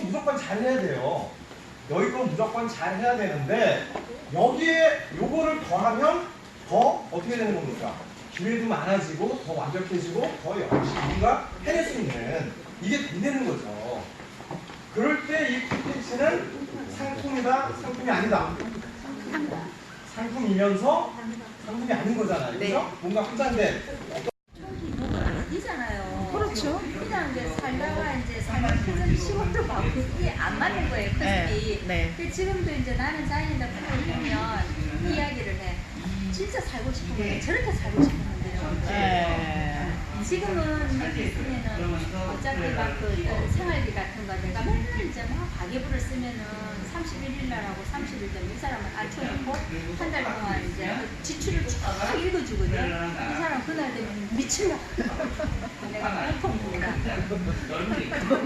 건 무조건 잘 해야 돼요. 여기 건 무조건 잘 해야 되는데 여기에 요거를 더하면 더 어떻게 되는 겁니까? 기회도 많아지고 더 완벽해지고 더 역시 우리가 해낼 수 있는 이게 된다는 거죠. 그럴 때 이 콘텐츠는 상품이다, 상품이 아니다. 상품이면서 상품이 아닌 거잖아요. 그죠? 뭔가 이잖아요. 그렇죠. 그냥 이제 살다가 이제 살면서 시골도 막 그게 안 맞는 거예요. 컨셉이. 네, 네. 근데 지금도 이제 나는 자연이다 보면 이야기를 해. 진짜 살고 싶은 거예요. 저렇게 살고 싶었는데요. 네. 지금은 여기 있으면은 어차피 막그 생활비 같은 거 내가 맨날 이제 막 가계부를 쓰면은 31일 날하고 30일 전이 사람은 앉혀놓고 한 달 동안 이제 그 지출을 쭉 읽어주거든. 이 사람 그날 되면 미칠라. 내가 몰라.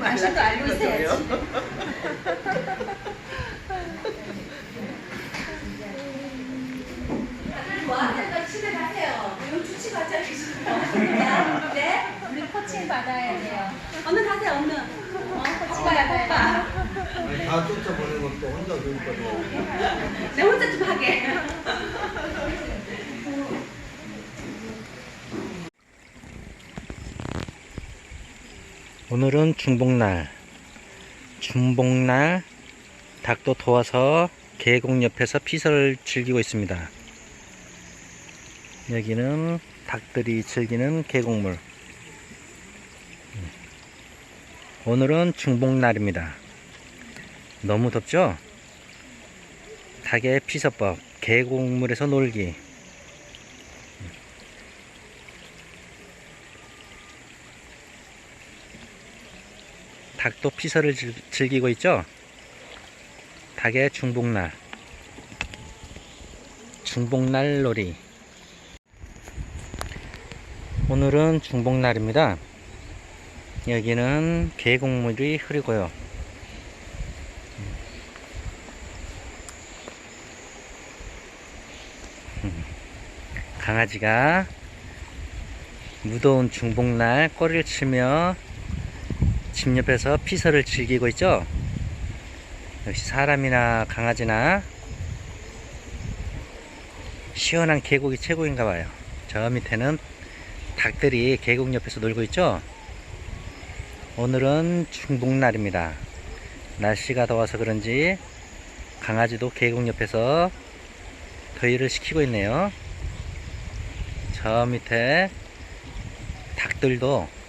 당신도 알고 있어야지. 뭐하다가 집에 가세요. 이거 주치 받자 계시네요. 네? 우리 코칭 받아야 돼요. 얼른 가세요, 얼른. 어, 코칭 가야 돼. 다 쫓아보내는 것도 혼자 그러니까 뭐. 내 혼자 좀 하게. 오늘은 중복날 중복날 닭도 도와서 계곡 옆에서 피서를 즐기고 있습니다 여기는 닭들이 즐기는 계곡물 음. 오늘은 중복날입니다 너무 덥죠? 닭의 피서법 계곡물에서 놀기 닭도 피서를 즐- 즐기고 있죠? 닭의 중복날 중복날 놀이 오늘은 중복날입니다 여기는 계곡물이 흐르고요 음. 강아지가 무더운 중복날 꼬리를 치며 집 옆에서 피서를 즐기고 있죠. 역시 사람이나 강아지나 시원한 계곡이 최고인가 봐요. 저 밑에는 닭들이 계곡 옆에서 놀고 있죠. 오늘은 중복날입니다. 날씨가 더워서 그런지 강아지도 계곡 옆에서 더위를 식히고 있네요. 저 밑에 닭들도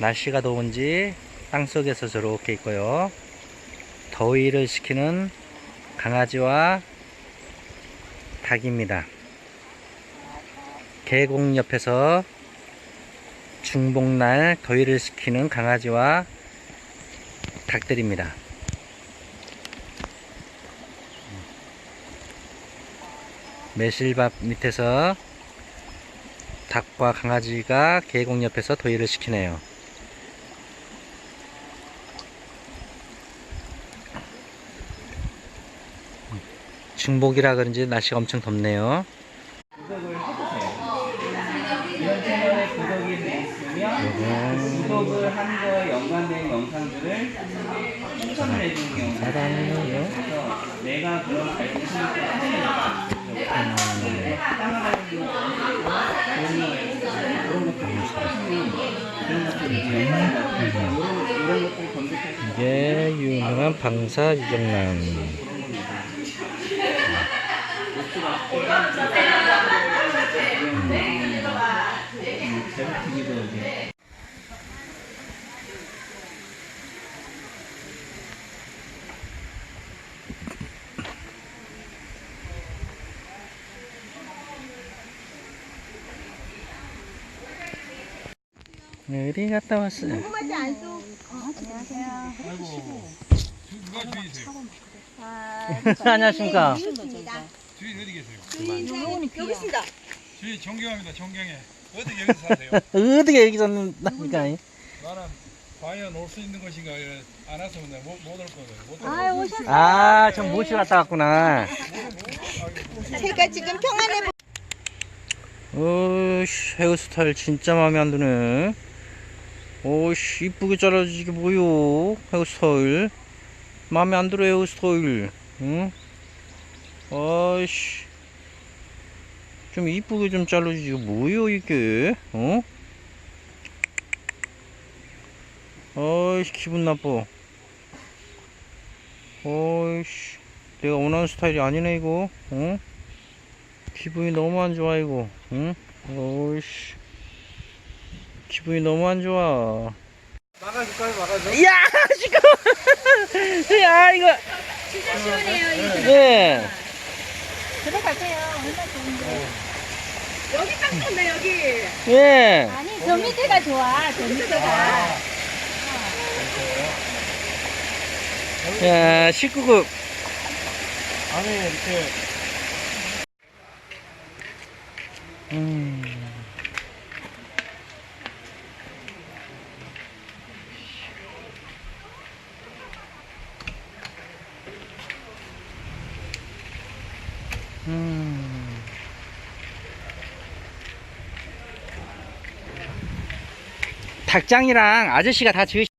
날씨가 더운지 땅속에서 저렇게 있고요. 더위를 식히는 강아지와 닭입니다. 계곡 옆에서 중복날 더위를 식히는 강아지와 닭들입니다. 매실밥 밑에서 닭과 강아지가 계곡 옆에서 더위를 식히네요. 중복이라 그런지 날씨가 엄청 덥네요. 구독을 해주세요. 이런 채널에 구독이 돼 있으면 구독을 한 거에 연관된 영상들을 추천을 해주는 경우가 있어요. 그래서 내가 그런 관심을 하니까 따라가는 그런 것들이 이런 것들 검색해서 이게 유명한 방사 유정남. 이제 어디 갔다 왔어요? 안녕하십니까. 주인 어디 계세요? 여기 있습니다. 주인 존경합니다. 존경해. 어떻게 여기서 사세요? 어떻게 여기서 납니까? 나는 과연 올 수 있는 것인가 안 왔으면 못올 올. 아, 오셨. 아, 전 모시 갔다 왔구나. 제가 지금 평안에 어, 헤어스타일 진짜 마음에 안 드네. 오씨 이쁘게 잘라주지 이게 뭐요 헤어스타일 마음에 안 들어 헤어스타일 응? 아이씨 좀 이쁘게 좀 잘라주지 이게 뭐요 이게 어? 아이씨 기분 나빠 어이씨 내가 원하는 스타일이 아니네 이거 어? 기분이 너무 안 좋아 이거 응? 어이씨 기분이 너무 안 좋아 막아줄까요? 막아줘. 야 시끄러 야 이거 진짜 시원해요. 이게 네 들어가세요. 얼마나 좋은데. 여기 딱 좋네 여기. 예. 아니 저 밑에가 좋아. 저 밑에가. 야 19급 아니 이렇게 음. 음. 닭장이랑 아저씨가 다 지으